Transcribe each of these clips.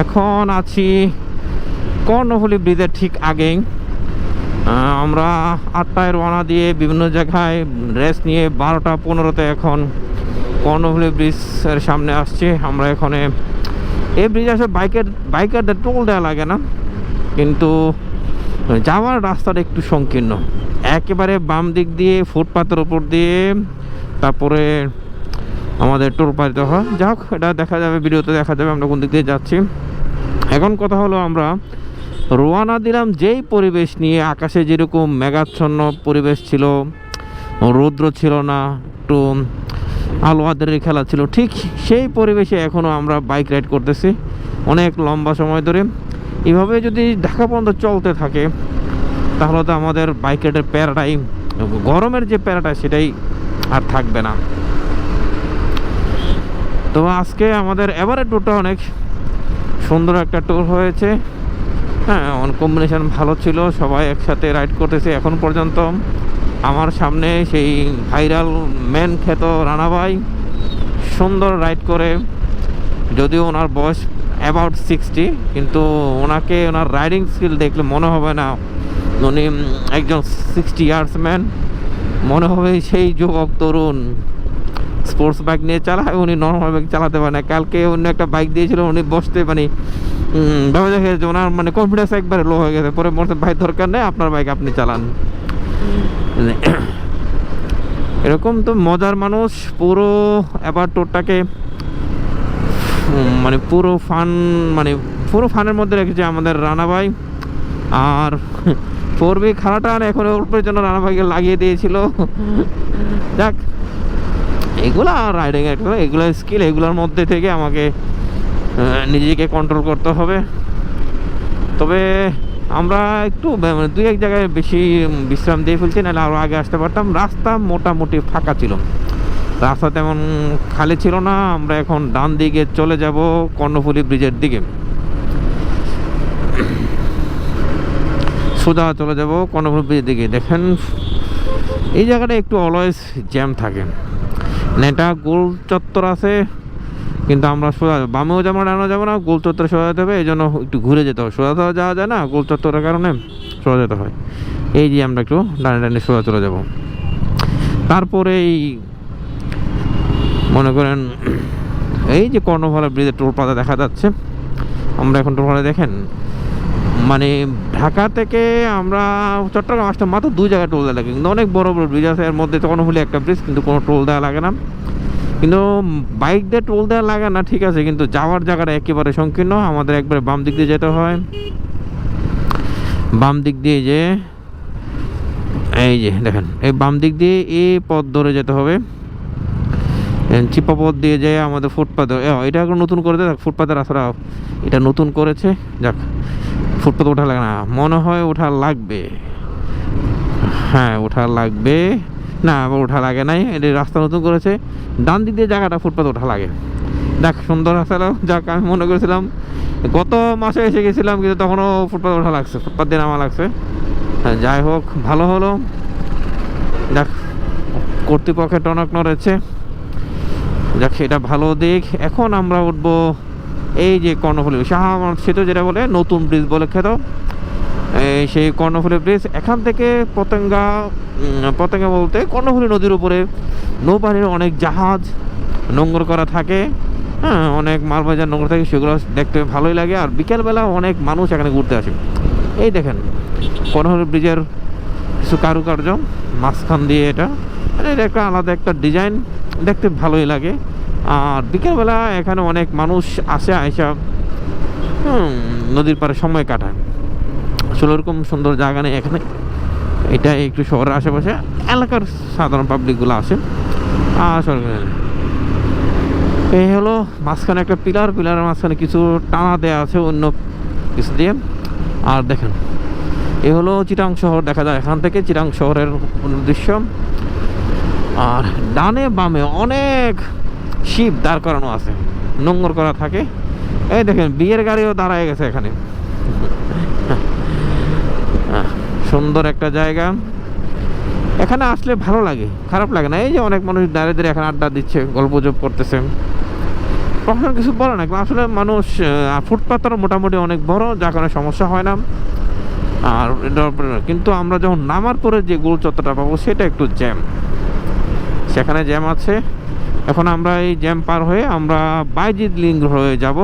এখন আছি কর্ণফুলি ব্রিজের ঠিক আগেই। আমরা আটটায় রওনা দিয়ে বিভিন্ন জায়গায় রেস্ট নিয়ে বারোটা পনেরোতে এখন কর্ণফুলি ব্রিজের সামনে আসছি। আমরা এখানে এই ব্রিজ আসলে বাইকের, বাইকারদের টোল দেওয়া লাগে না, কিন্তু যাওয়ার রাস্তাটা একটু সংকীর্ণ। একেবারে বাম দিক দিয়ে, ফুটপাতের উপর দিয়ে, তারপরে আমাদের টোল পাইতে হয়। যাক, এটা দেখা যাবে, ভিডিওতে দেখা যাবে আমরা কোন দিক দিয়ে যাচ্ছি। এখন কথা হলো আমরা রোয়ানা দিলাম যেই পরিবেশ নিয়ে। আকাশে যেরকম মেঘাচ্ছন্ন পরিবেশ ছিল, রৌদ্র ছিল না, একটু আলো আদের খেলা ছিল, ঠিক সেই পরিবেশে এখনও আমরা বাইক রাইড করতেছি অনেক লম্বা সময় ধরে। এভাবে যদি ঢাকা পর্যন্ত চলতে থাকে, তাহলে তো আমাদের বাইক রাইডের প্যারাটাই, গরমের যে প্যারাটা সেটাই আর থাকবে না। তো আজকে আমাদের এবারে ট্যুরটা অনেক সুন্দর একটা ট্যুর হয়েছে। হ্যাঁ কম্বিনেশন ভালো ছিল, সবাই একসাথে রাইড করতেছে এখন পর্যন্ত। আমার সামনে সেই ভাইরাল ম্যান খ্যাত রানাবাই, সুন্দর রাইড করে। যদিও ওনার বয়স অ্যাবাউট সিক্সটি কিন্তু ওনাকে ওনার রাইডিং স্কিল দেখলে মনে হবে না, উনি একজন সিক্সটি ইয়ার্স ম্যান মনে হবে সেই যুবক তরুণ। স্পোর্টস বাইক নিয়ে চালায় উনি নর্মাল বাইক চালাতে পারে না। কালকে অন্য একটা বাইক দিয়েছিল উনি বসতে মানে ভাবে দেখে যে ওনার মানে কনফিডেন্স একবারে লো হয়ে গেছে। পরে মনে ভাই দরকার নেই আপনার বাইক আপনি চালান। এরকম তো মজার মানুষ পুরো এবার টোরটাকে মানে পুরো ফান মানে পুরো ফানের মধ্যে রেখেছে আমাদের রানা ভাই। আর পূর্বে খারাটা এখন অল্পের জন্য রানা ভাইকে লাগিয়ে দিয়েছিল। যাক এগুলো রাইডিং একটা এগুলো স্কিল এগুলোর মধ্যে থেকে আমাকে নিজেকে কন্ট্রোল করতে হবে। তবে আমরা একটু মানে দুই এক জায়গায় বেশি বিশ্রাম দিয়ে ফেলছি, নাহলে আরও আগে আসতে পারতাম। রাস্তা মোটামুটি ফাঁকা ছিল। রাস্তা তেমন খালি ছিল না, আমরা এখন ডান দিকে চলে যাব কর্ণফুলি ব্রিজের দিকে। সোজা চলে যাব কর্ণফুলি ব্রিজের দিকে। দেখেন, এই জায়গাটা একটু অলওয়েজ জ্যাম থাকে। নেটা গোল চত্বর আছে, কিন্তু আমরা সোজা বামেও যাব ডানো যাব না, গোল চত্বরে সোজা যেতে হবে এই জন্য একটু ঘুরে যেতে হবে। সোজা আর যাওয়া যায় না, গোল চত্বরের কারণে সোজা যেতে হয়। এই যে আমরা একটু ডানে ডানে সোজা চলে যাব। তারপরে এই মনে করেন, এই যে কর্ণভালা ব্রিজের টোল পাতা দেখা যাচ্ছে, আমরা এখন টোল দেখেন? মানে ঢাকা থেকে আমরা চট্টগ্রাম আসতে মাত্র দুই জায়গায় টোল দেওয়া লাগে। কিন্তু অনেক বড় বড় ব্রিজ আছে, এর মধ্যে তো কোনো হলে একটা ব্রিজ কিন্তু কোনো টোল দেওয়া লাগে না। কিন্তু বাইক দিয়ে টোল দেওয়া লাগে না, ঠিক আছে, কিন্তু যাওয়ার জায়গাটা একেবারে সংকীর্ণ। আমাদের একবারে বাম দিক দিয়ে যেতে হয়। বাম দিক দিয়ে যে, এই যে, দেখেন, এই বাম দিক দিয়ে এই পথ ধরে যেতে হবে। চিপা পথ দিয়ে যায় আমাদের ফুটপাথ এটা এখন নতুন করে দেখ ফুটপাথের রাস্তাটা, এটা নতুন করেছে, যাক। ফুটপাথ ওঠা লাগে না মনে হয় ওঠা লাগবে। হ্যাঁ ওঠা লাগবে। না আবার ওঠা লাগে নাই এটা রাস্তা নতুন করেছে ডান দিক দিয়ে জায়গাটা ফুটপাথ ওঠা লাগে। দেখ সুন্দর রাস্তা যাক আমি মনে করেছিলাম গত মাসে এসে গেছিলাম কিন্তু তখনও ফুটপাথ ওঠা লাগছে ফুটপাথ দিয়ে নামা লাগছে। হ্যাঁ, যাই হোক ভালো হলো। দেখ কর্তৃপক্ষের টনক নড়েছে। যাক সেটা ভালো দিক। এখন আমরা উঠবো এই যে কর্ণফুলি, শাহ আমার সেতু যেটা বলে, নতুন ব্রিজ বলে খেত সেই কর্ণফুলি ব্রিজ এখান থেকে পতেঙ্গা পতেঙ্গা বলতে কর্ণফুলি নদীর উপরে নৌবাহিনীর অনেক জাহাজ নোংর করা থাকে। হ্যাঁ অনেক মালবাজার নোংর থাকে, সেগুলো দেখতে ভালোই লাগে। আর বিকেলবেলা অনেক মানুষ এখানে ঘুরতে আসে। এই দেখেন, কর্ণফুলি ব্রিজের কিছু কারুকার্য, মাঝখান দিয়ে এটা। মানে এটা একটা আলাদা একটা ডিজাইন দেখতে ভালোই লাগে। আর বিকেলবেলা এখানে অনেক মানুষ আসে, আইসা নদীর পাড়ে সময় কাটায়। আসলে ওরকম সুন্দর জায়গা নেই এখানে। এটা একটু শহরের আশেপাশে, এলাকার সাধারণ পাবলিকগুলো আসে আসলে এই হলো মাঝখানে একটা পিলার, পিলারের মাঝখানে কিছু টানা দেওয়া আছে অন্য কিছু দিয়ে। আর দেখেন এ হলো চিটাং শহর, দেখা যায় এখান থেকে চিটাং শহরের দৃশ্য আর ডানে বামে অনেক শিপ দাঁড় করানো আছে নোংর করা থাকে। এই দেখেন বিয়ের গাড়িও দাঁড়ায় গেছে এখানে। সুন্দর একটা জায়গা। এখানে আসলে ভালো লাগে খারাপ লাগে না। এই যে অনেক মানুষ দাঁড়িয়ে দাঁড়িয়ে এখানে আড্ডা দিচ্ছে গল্প করতেছে। প্রশাসন কিছু বলে না আসলে মানুষ আহ, ফুটপাতটা মোটামুটি অনেক বড় যার কারণে সমস্যা হয় না। আর কিন্তু আমরা যখন নামার পরে যে গোল চত্বরটা পাবো সেটা একটু জ্যাম। সেখানে জ্যাম আছে। আমরা এই জ্যাম পার হয়ে আমরা বাইজিদ লিঙ্ক হয়ে যাব।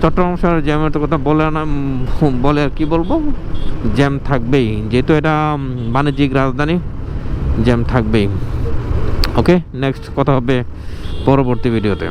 চট্টগ্রাম শহরের জ্যামের তো কথা বলে না বলে আর কী বলব? জ্যাম থাকবেই, যেহেতু এটা বাণিজ্যিক রাজধানী, জ্যাম থাকবেই। ওকে নেক্সট কথা হবে পরবর্তী ভিডিওতে